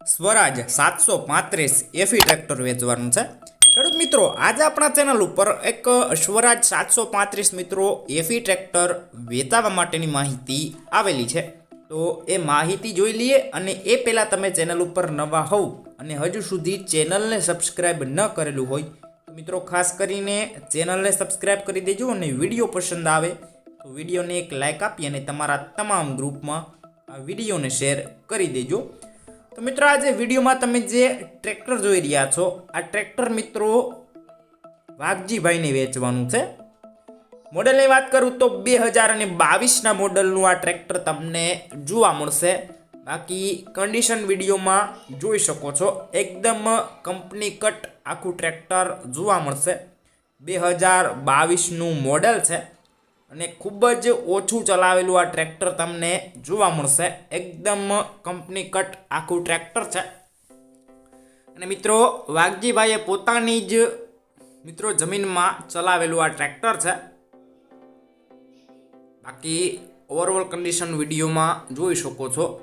સ્વરાજ સાતસો પાંત્રીસ એફી ટ્રેક્ટર વેચવાનું છે. ખેડૂત મિત્રો, આજે આપણા ચેનલ ઉપર એક સ્વરાજ સાતસો પાંત્રીસ મિત્રો એફી ટ્રેક્ટર વેચાવા માટેની માહિતી આવેલી છે. તો એ માહિતી જોઈ લઈએ અને એ પહેલાં તમે ચેનલ ઉપર નવા હોવ અને હજુ સુધી ચેનલને સબસ્ક્રાઈબ ન કરેલું હોય, તો મિત્રો ખાસ કરીને ચેનલને સબસ્ક્રાઈબ કરી દેજો અને વીડિયો પસંદ આવે, તો વિડીયોને એક લાઇક આપી અને તમારા તમામ ગ્રુપમાં આ વિડીયોને શેર કરી દેજો. તો મિત્રો આજે વિડીયોમાં તમે જે ટ્રેક્ટર જોઈ રહ્યા છો, આ ટ્રેક્ટર મિત્રો વાઘજીભાઈને વેચવાનું છે. મોડલની વાત કરું તો બે હજાર અને બાવીસના મોડલનું આ ટ્રેક્ટર તમને જોવા મળશે. બાકી કન્ડિશન વિડીયોમાં જોઈ શકો છો. એકદમ કંપની કટ આખું ટ્રેક્ટર જોવા મળશે. બે હજાર બાવીસનું મોડલ છે. અને ખૂબ જ ઓછું ચલાવેલું આ ટ્રેક્ટર તમને જોવા મળશે. એકદમ કંપની કટ આખું ટ્રેક્ટર છે. અને મિત્રો, વાઘજીભાઈએ પોતાની જ મિત્રો જમીનમાં ચલાવેલું આ ટ્રેક્ટર છે. બાકી ઓવરઓલ કન્ડિશન વિડીયોમાં જોઈ શકો છો.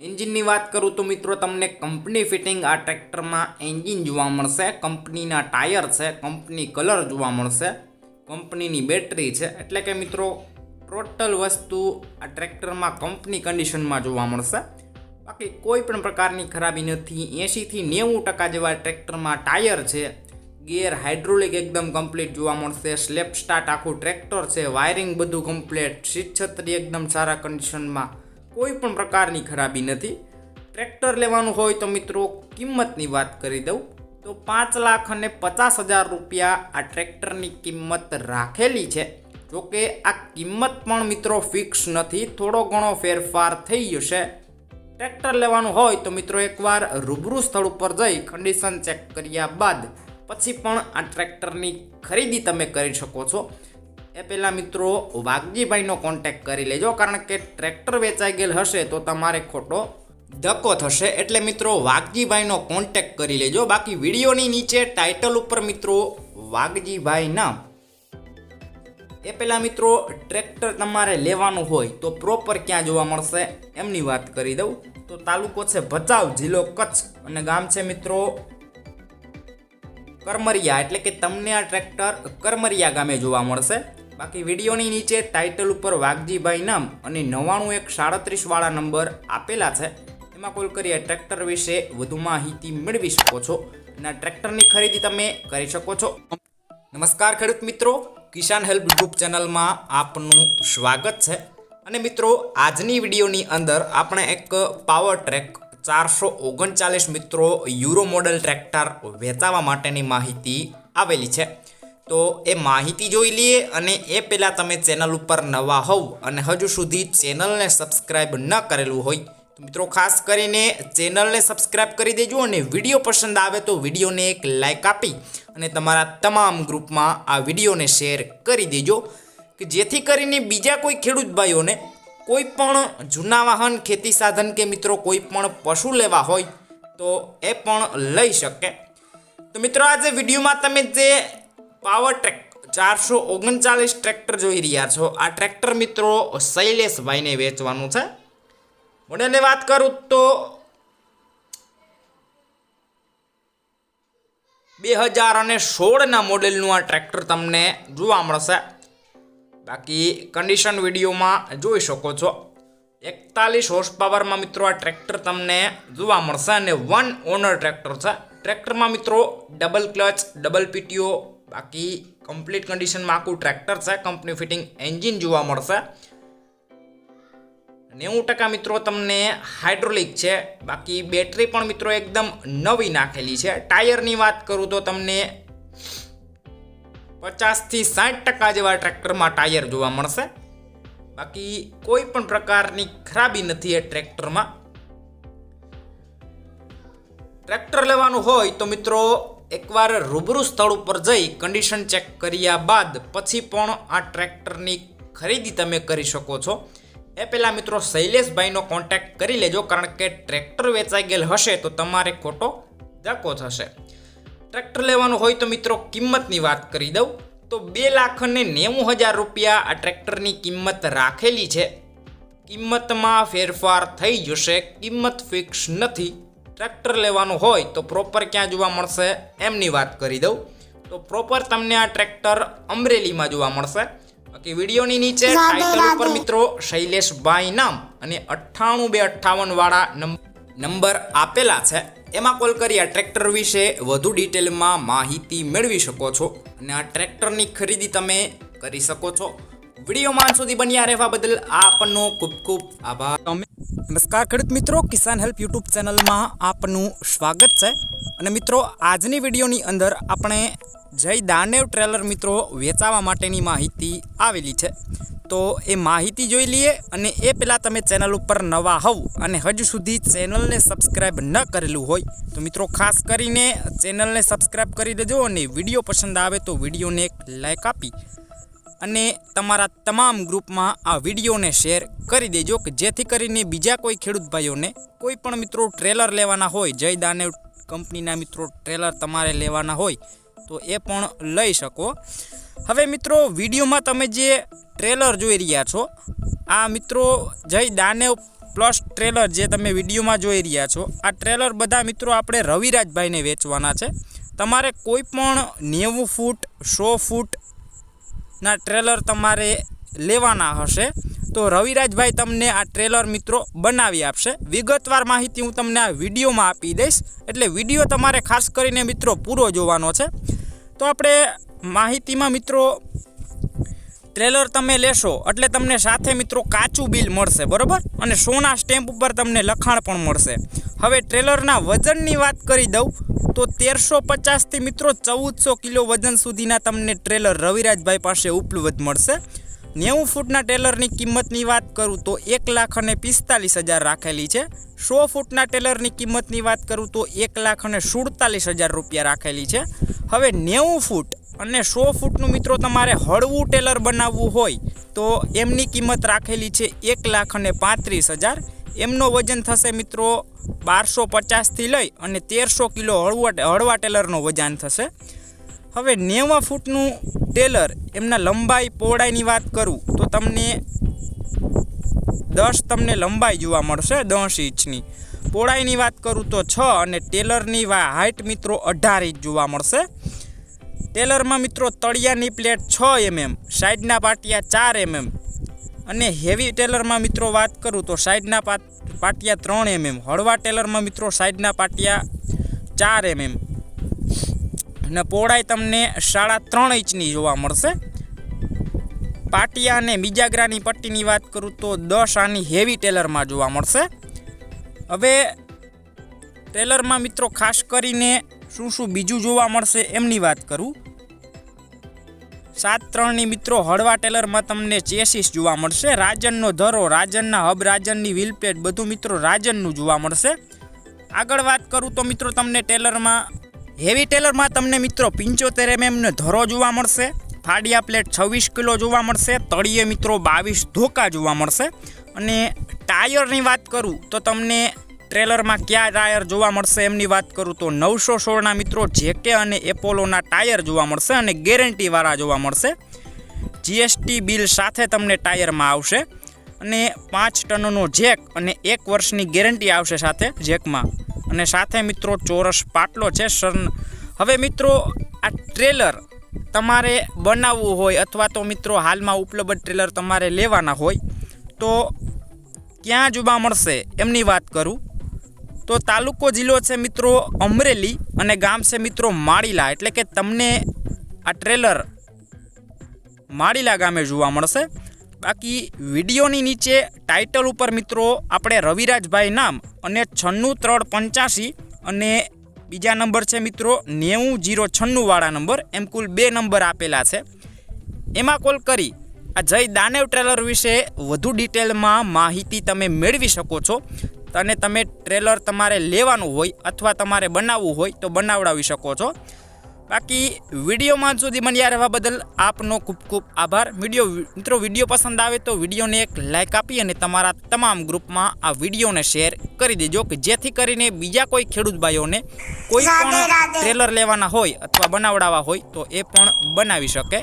એન્જિનની વાત કરું તો મિત્રો, તમને કંપની ફિટિંગ આ ટ્રેક્ટરમાં એન્જિન જોવા મળશે. કંપનીના ટાયર છે, કંપની કલર જોવા મળશે. કંપનીની બેટરી છે. એટલે કે મિત્રો, ટોટલ વસ્તુ આ ટ્રેક્ટરમાં કંપની કન્ડિશનમાં જોવા મળશે. બાકી કોઈ પણ પ્રકારની ખરાબી નથી. એંશીથી નેવું ટકા જેવા ટ્રેક્ટરમાં ટાયર છે. ગિયર હાઇડ્રોલિક એકદમ કમ્પ્લીટ જોવા મળશે. સ્લેપ સ્ટાર્ટ આખું ટ્રેક્ટર છે. વાયરિંગ બધું કમ્પ્લીટ. સીટ છત્રી એકદમ સારા કન્ડિશનમાં. કોઈ પણ પ્રકારની ખરાબી નથી. ટ્રેક્ટર લેવાનું હોય તો મિત્રો, કિંમતની વાત કરી દઉં. તો પાંચ લાખ અને પચાસ હજાર રૂપિયા આ ટ્રેક્ટરની કિંમત રાખેલી છે. જોકે આ કિંમત પણ મિત્રો ફિક્સ નથી, થોડો ઘણો ફેરફાર થઈ જશે. ટ્રેક્ટર લેવાનું હોય તો મિત્રો એકવાર રૂબરૂ સ્થળ ઉપર જઈ કન્ડિશન ચેક કર્યા બાદ પછી પણ આ ટ્રેક્ટરની ખરીદી તમે કરી શકો છો. એ પહેલાં મિત્રો વાઘજીભાઈનો કોન્ટેક કરી લેજો, કારણ કે ટ્રેક્ટર વેચાઈ ગયેલ હશે તો તમારે ખોટો ધક્કો થશે એટલે મિત્રો વાઘજીભાઈનો કોન્ટેક કરી લેજો. બાકી વિડીયોની નીચે ટાઇટલ ઉપર મિત્રો વાઘજીભાઈના. એ પહેલાં મિત્રો ટ્રેક્ટર તમારે લેવાનું હોય તો પ્રોપર ક્યાં જોવા મળશે એમની વાત કરી દઉં. તો તાલુકો છે ભચાઉ, જિલ્લો કચ્છ અને ગામ છે મિત્રો કરમરિયા. એટલે કે તમને આ ટ્રેક્ટર કરમરિયા ગામે જોવા મળશે. બાકી વિડીયોની નીચે ટાઇટલ ઉપર વાઘજીભાઈ નામ અને નવ્વાણું એક સાડત્રીસ વાળા નંબર આપેલા છે. એમાં કોલ કરી આ ટ્રેક્ટર વિશે વધુ માહિતી મેળવી શકો છો અને ટ્રેક્ટરની ખરીદી તમે કરી શકો છો. નમસ્કાર ખેડૂત મિત્રો, કિસાન હેલ્પ ગ્રુપ ચેનલમાં આપનું સ્વાગત છે. અને મિત્રો, આજની વિડીયોની અંદર આપણે એક પાવર ટ્રેક ચારસો ઓગણચાલીસ મિત્રો યુરો મોડલ ટ્રેક્ટર વેચાવા માટેની માહિતી આવેલી છે. તો એ માહિતી જોઈ લઈએ અને એ પહેલાં તમે ચેનલ ઉપર નવા હોવ અને હજુ સુધી ચેનલને સબસ્ક્રાઈબ ન કરેલું હોય મિત્રો, ખાસ કરીને ચેનલને સબસ્ક્રાઈબ કરી દેજો અને વીડિયો પસંદ આવે તો વિડીયોને એક લાઇક આપી અને તમારા તમામ ગ્રુપમાં આ વિડીયોને શેર કરી દેજો કે જેથી કરીને બીજા કોઈ ખેડૂત ભાઈઓને કોઈ પણ જૂના વાહન, ખેતી સાધન કે મિત્રો કોઈ પણ પશુ લેવા હોય તો એ પણ લઈ શકે. તો મિત્રો, આજે વિડીયોમાં તમે જે પાવર ટ્રેક ચારસો ઓગણચાલીસ ટ્રેક્ટર જોઈ રહ્યા છો, આ ટ્રેક્ટર મિત્રો શૈલેષભાઈને વેચવાનું છે. મોડેલની વાત કરું તો બે હજાર અને સોળના મોડેલનું આ ટ્રેક્ટર તમને જોવા મળશે. બાકી કન્ડિશન વિડીયોમાં જોઈ શકો છો. એકતાલીસ હોર્સ પાવરમાં મિત્રો આ ટ્રેક્ટર તમને જોવા મળશે અને વન ઓનર ટ્રેક્ટર છે. ટ્રેક્ટરમાં મિત્રો ડબલ ક્લચ ડબલ પીટીઓ બાકી કમ્પ્લીટ કન્ડિશનમાં આખું ટ્રેક્ટર છે. કંપની ફિટિંગ એન્જિન જોવા મળશે. નેવું ટકા મિત્રો તમને હાઇડ્રોલિક છે. બાકી બેટરી પણ મિત્રો એકદમ નવી નાખેલી છે. ટાયરની વાત કરું તો તમને પચાસથી સાઠ ટકા જેવા ટ્રેક્ટરમાં ટાયર જોવા મળશે. બાકી કોઈ પણ પ્રકારની ખરાબી નથી એ ટ્રેક્ટરમાં. ટ્રેક્ટર લેવાનું હોય તો મિત્રો એકવાર રૂબરૂ સ્થળ ઉપર જઈ કન્ડિશન ચેક કર્યા બાદ પછી પણ આ ટ્રેક્ટરની ખરીદી તમે કરી શકો છો. એ પહેલાં મિત્રો શૈલેષભાઈનો કોન્ટેક્ટ કરી લેજો, કારણ કે ટ્રેક્ટર વેચાઈ ગયેલ હશે તો તમારે ખોટો ધક્કો થશે. ટ્રેક્ટર લેવાનું હોય તો મિત્રો કિંમતની વાત કરી દઉં. તો બે લાખ અને નેવું હજાર રૂપિયા આ ટ્રેક્ટરની કિંમત રાખેલી છે. કિંમતમાં ફેરફાર થઈ જશે, કિંમત ફિક્સ નથી. ટ્રેક્ટર લેવાનું હોય તો પ્રોપર ક્યાં જોવા મળશે, એમની વાત કરી દઉં. તો પ્રોપર તમને આ ટ્રેક્ટર અમરેલીમાં જોવા મળશે. બાકી વિડીયોની નીચે ટાઇટલ ઉપર મિત્રો શૈલેષભાઈ નામ અને અઠ્ઠાણું બે અઠ્ઠાવન વાળા નંબર આપેલા છે. એમાં કોલ કરી આ ટ્રેક્ટર વિશે વધુ ડિટેલમાં માહિતી મેળવી શકો છો અને આ ટ્રેક્ટરની ખરીદી તમે કરી શકો છો. વિડીયોમાં સુધી બન્યા રહેવા બદલ આપનો ખૂબ ખૂબ આભાર. નમસ્કાર ખેડૂત મિત્રો, કિસાન હેલ્પ યુટ્યુબ ચેનલમાં આપનું સ્વાગત છે. અને મિત્રો, આજની વિડીયોની અંદર આપણે જય દાનેવ ટ્રેલર મિત્રો વેચાવા માટેની માહિતી આવેલી છે. તો એ માહિતી જોઈ લઈએ અને એ પહેલાં તમે ચેનલ ઉપર નવા હોવ અને હજુ સુધી ચેનલને સબસ્ક્રાઈબ ન કરેલું હોય, તો મિત્રો ખાસ કરીને ચેનલને સબસ્ક્રાઈબ કરી દેજો અને વીડિયો પસંદ આવે તો વિડીયોને એક લાઇક આપી અને તમારા તમામ ગ્રુપમાં આ વિડીયોને શેર કરી દેજો કે જેથી કરીને બીજા કોઈ ખેડૂત ભાઈઓને કોઈ પણ મિત્રો ટ્રેલર લેવાના હોય, જય દાનેવ કંપનીના મિત્રો ટ્રેલર તમારે લેવાના હોય, તો એ પણ લઈ શકો. હવે મિત્રો, વિડીયોમાં તમે જે ટ્રેલર જોઈ રહ્યા છો, આ મિત્રો જય દાનેવ પ્લસ ટ્રેલર જે તમે વિડીયોમાં જોઈ રહ્યા છો, આ ટ્રેલર બધા મિત્રો આપણે રવિરાજભાઈને વેચવાના છે. તમારે કોઈ પણ નેવું ફૂટ, સો ફૂટ ના ટ્રેલર તમારે લેવાના હશે. તો રવિરાજભાઈ તમને આ ટ્રેલર મિત્રો બનાવી આપશે. વિગતવાર માહિતી હું તમને આ વિડીયોમાં આપી દઈશ. એટલે વીડિયો તમારે ખાસ કરીને મિત્રો પૂરો જોવાનો છે. તો આપણે માહિતીમાં મિત્રો ટ્રેલર તમે લેશો એટલે તમને સાથે મિત્રો કાચું બિલ મળશે, બરોબર? અને સોના સ્ટેમ્પ ઉપર તમને લખાણ પણ મળશે. હવે ટ્રેલરના વજનની વાત કરી દઉં, તો તેરસો પચાસથી મિત્રો ચૌદસો કિલો વજન સુધીના તમને ટ્રેલર રવિરાજભાઈ પાસે ઉપલબ્ધ મળશે. નેવું ફૂટના ટેલરની કિંમતની વાત કરું તો એક લાખ અને પિસ્તાલીસ હજાર રાખેલી છે. સો ફૂટના ટેલરની કિંમતની વાત કરું તો એક લાખ અને સુડતાલીસ હજાર રૂપિયા રાખેલી છે. હવે નેવું ફૂટ અને સો ફૂટનું મિત્રો તમારે હળવું ટેલર બનાવવું હોય, તો એમની કિંમત રાખેલી છે એક લાખ અને પાંત્રીસ હજાર. એમનો વજન થશે મિત્રો બારસો પચાસથી લઈ અને તેરસો કિલો હળવા હળવા ટેલરનો વજન થશે. હવે નેવા ફૂટનું ટેલર એમના લંબાઈ પહોળાઈની વાત કરું તો તમને દસ તમને લંબાઈ જોવા મળશે દસ ઇંચની. પહોળાઈની વાત કરું તો છ અને ટેલરની વા હાઇટ મિત્રો અઢાર ઇંચ જોવા મળશે. ટેલરમાં મિત્રો તળિયાની પ્લેટ છ એમએમ, સાઈડના પાટિયા ચાર એમએમ અને હેવી ટેલરમાં મિત્રો વાત કરું તો સાઈડના પાટિયા ત્રણ એમએમ, હળવા ટેલરમાં મિત્રો સાઈડના પાટિયા ચાર એમએમ. અને પહોળાઈ તમને સાડા ત્રણ ઇંચની જોવા મળશે. પાટિયા અને બીજાગ્રાની પટ્ટીની વાત કરું તો દસ આની હેવી ટેલરમાં જોવા મળશે. હવે ટેલરમાં મિત્રો ખાસ કરીને શું શું બીજું જોવા મળશે એમની વાત કરું. સાત ત્રણની મિત્રો હળવા ટેલરમાં તમને ચેસીસ જોવા મળશે. રાજનનો ધરો, રાજનના હબ, રાજનની વ્હીલપ્લેટ બધું મિત્રો રાજનનું જોવા મળશે. આગળ વાત કરું તો મિત્રો તમને ટેલરમાં હેવી ટેલરમાં તમને મિત્રો પંચોતેર એમએમનો ધરો જોવા મળશે. ફાડિયા પ્લેટ છવ્વીસ કિલો જોવા મળશે. તળિયે મિત્રો બાવીસ ધોકા જોવા મળશે. અને ટાયરની વાત કરું તો તમને ટ્રેલરમાં કયા ટાયર જોવા મળશે એમની વાત કરું તો નવસો સોળના મિત્રો જેકે અને એપોલોના ટાયર જોવા મળશે અને ગેરંટીવાળા જોવા મળશે. જીએસટી બિલ સાથે તમને ટાયરમાં આવશે અને પાંચ ટનનો જેક અને એક વર્ષની ગેરંટી આવશે સાથે જેકમાં. અને સાથે મિત્રો ચોરસ પાટલો છે સર. હવે મિત્રો, આ ટ્રેલર તમારે બનાવવું હોય અથવા તો મિત્રો હાલમાં ઉપલબ્ધ ટ્રેલર તમારે લેવાના હોય તો ક્યાં જોવા મળશે એમની વાત કરું. તો તાલુકો જિલ્લો છે મિત્રો અમરેલી અને ગામ છે મિત્રો માળીલા. એટલે કે તમને આ ટ્રેલર માળીલા ગામે જોવા મળશે. બાકી વિડીયોની નીચે ટાઇટલ ઉપર મિત્રો આપણે રવિરાજભાઈ નામ અને છન્નું ત્રણ પંચ્યાસી અને બીજા નંબર છે મિત્રો નેવું જીરો છન્નુંવાળા નંબર. એમ કુલ બે નંબર આપેલા છે. એમાં કોલ કરી આ જય દાનેવ ટ્રેલર વિશે વધુ ડિટેલમાં માહિતી તમે મેળવી શકો છો. અને તમે ટ્રેલર તમારે લેવાનું હોય અથવા તમારે બનાવવું હોય તો બનાવડાવી શકો છો. બાકી વિડીયોમાં સુધી બન્યા રહેવા બદલ આપનો ખૂબ ખૂબ આભાર. વીડિયો મિત્રો વીડિયો પસંદ આવે તો વિડીયોને એક લાઇક આપી અને તમારા તમામ ગ્રુપમાં આ વિડીયોને શેર કરી દેજો કે જેથી કરીને બીજા કોઈ ખેડૂત ભાઈઓને કોઈ પણ ટ્રેલર લેવાના હોય અથવા બનાવડાવવા હોય તો એ પણ બનાવી શકે.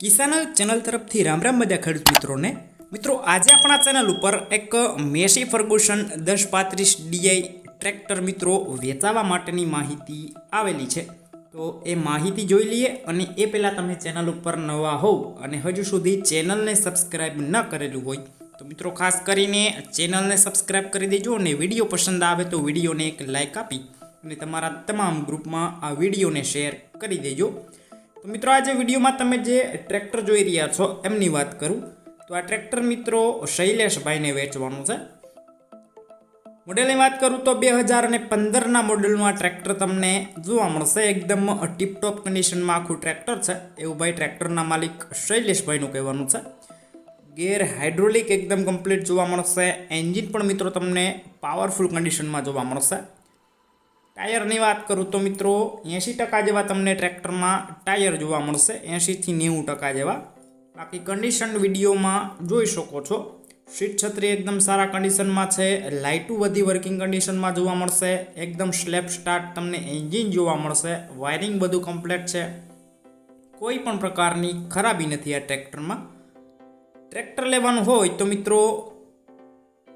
કિસાન ચેનલ તરફથી રામ રામ બધા ખેડૂત મિત્રોને મિત્રો, આજે આપણા ચેનલ ઉપર એક મેસી ફર્ગુસન દસ પાંત્રીસ ડીઆઈ ટ્રેક્ટર મિત્રો વેચાવા માટેની માહિતી આવેલી છે. તો એ માહિતી જોઈ લઈએ અને એ પહેલાં તમે ચેનલ ઉપર નવા હોવ અને હજુ સુધી ચેનલને સબસ્ક્રાઈબ ન કરેલું હોય, તો મિત્રો ખાસ કરીને ચેનલને સબસ્ક્રાઈબ કરી દેજો અને વીડિયો પસંદ આવે તો વિડીયોને એક લાઇક આપી અને તમારા તમામ ગ્રુપમાં આ વિડીયોને શેર કરી દેજો. તો મિત્રો, આજે વિડીયોમાં તમે જે ટ્રેક્ટર જોઈ રહ્યા છો, એમની વાત કરું. તો આ ટ્રેક્ટર મિત્રો શૈલેષભાઈને વેચવાનું છે. મોડેલની વાત કરું તો બે હજાર અને પંદરના મોડેલનું આ ટ્રેક્ટર તમને જોવા મળશે. એકદમ ટીપટોપ કન્ડિશનમાં આખું ટ્રેક્ટર છે. એવું ભાઈ ટ્રેક્ટરના માલિક શૈલેષભાઈનું કહેવાનું છે. ગેર હાઇડ્રોલિક એકદમ કમ્પ્લીટ જોવા મળશે. એન્જિન પણ મિત્રો તમને પાવરફુલ કન્ડિશનમાં જોવા મળશે. ટાયરની વાત કરું તો મિત્રો એંશી ટકા જેવા તમને ટ્રેક્ટરમાં ટાયર જોવા મળશે. એંશીથી નેવું ટકા જેવા. બાકી કન્ડિશન વિડીયોમાં જોઈ શકો છો. સીટ છત્રી એકદમ સારા કન્ડિશનમાં છે. લાઇટું બધી વર્કિંગ કન્ડિશનમાં જોવા મળશે. એકદમ સ્લેપ સ્ટાર્ટ તમને એન્જિન જોવા મળશે. વાયરિંગ બધું કમ્પ્લીટ છે. કોઈ પણ પ્રકારની ખરાબી નથી આ ટ્રેક્ટરમાં ટ્રેક્ટર લેવાનું હોય તો મિત્રો,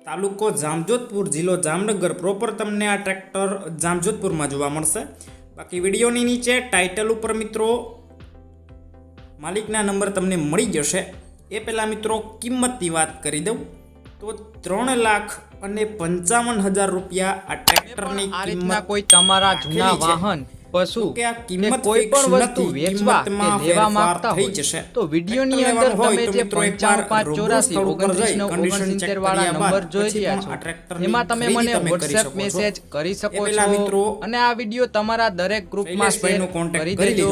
તાલુકો જામજોધપુર, જિલ્લો જામનગર પ્રોપર તમને આ ટ્રેક્ટર જામજોધપુરમાં જોવા મળશે. બાકી વિડીયોની નીચે ટાઇટલ ઉપર મિત્રો માલિકના નંબર તમને મળી જશે એ પહેલાં મિત્રો કિંમતની વાત કરી દઉં તો ત્રણ લાખ અને પંચાવન હજાર રૂપિયા આ ટ્રેક્ટરની કિંમત કોઈ તમારા જૂના વાહન પશુ કે આ કિંમત કોઈ પણ વસ્તુ. વેચવા કે લેવા માંગતા થઈ જશે. તો વિડીયોની અંદર તમે જે મિત્રો એકવાર પંચાવન પાંચ રૂબરૂ ચોરાસી ઓગણત્રીસ જઈ ઓગણસિત્તેર વાળા નંબર જોઈ રહ્યા છો એમાં તમે મને વોટ્સએપ મેસેજ કરી શકો છો મિત્રો અને આ વીડિયો તમારા દરેક ગ્રુપમાં શેર કરી દેજો.